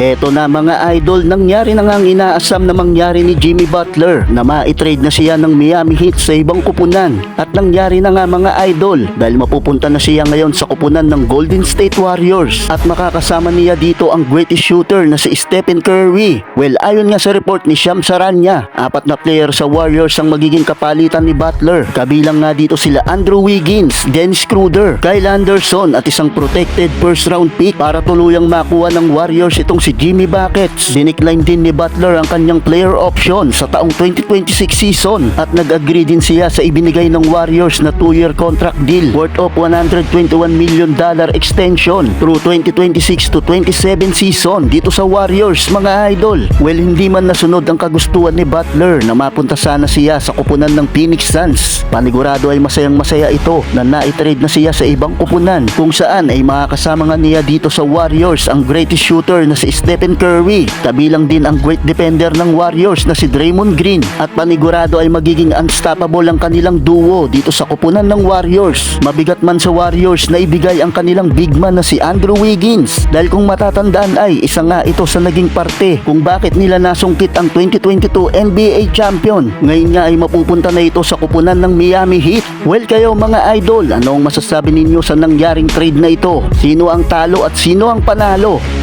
Eto na mga idol, nangyari na nga ang inaasam na mangyari ni Jimmy Butler na ma-trade na siya ng Miami Heat sa ibang kupunan. At nangyari na nga mga idol dahil mapupunta na siya ngayon sa kupunan ng Golden State Warriors at makakasama niya dito ang greatest shooter na si Stephen Curry. Well, ayon nga sa report ni Sham Saranya, apat na player sa Warriors ang magiging kapalitan ni Butler. Kabilang nga dito sila Andrew Wiggins, Dennis Schroeder, Kyle Anderson at isang protected first round pick para tuluyang makuha ng Warriors itong si Jimmy Buckets. Dinikline din ni Butler ang kanyang player option sa taong 2026 season at nag-agree din siya sa ibinigay ng Warriors na 2-year contract deal worth of 121 million dollar extension through 2026 to 27 season dito sa Warriors mga idol. Well, hindi man nasunod ang kagustuhan ni Butler na mapunta sana siya sa kupunan ng Phoenix Suns. Panigurado ay masayang masaya ito na na-trade na siya sa ibang kupunan kung saan ay makakasama nga niya dito sa Warriors ang greatest shooter na si Stephen Curry. Kabilang din ang great defender ng Warriors na si Draymond Green at panigurado ay magiging unstoppable ang kanilang duo dito sa kupunan ng Warriors. Mabigat man sa Warriors na ibigay ang kanilang big man na si Andrew Wiggins dahil kung matatandaan ay isa nga ito sa naging parte kung bakit nila nasungkit ang 2022 NBA champion. Ngayon nga ay mapupunta na ito sa kupunan ng Miami Heat. Well kayo mga idol, ano ang masasabi ninyo sa nangyaring trade na ito? Sino ang talo at sino ang panalo?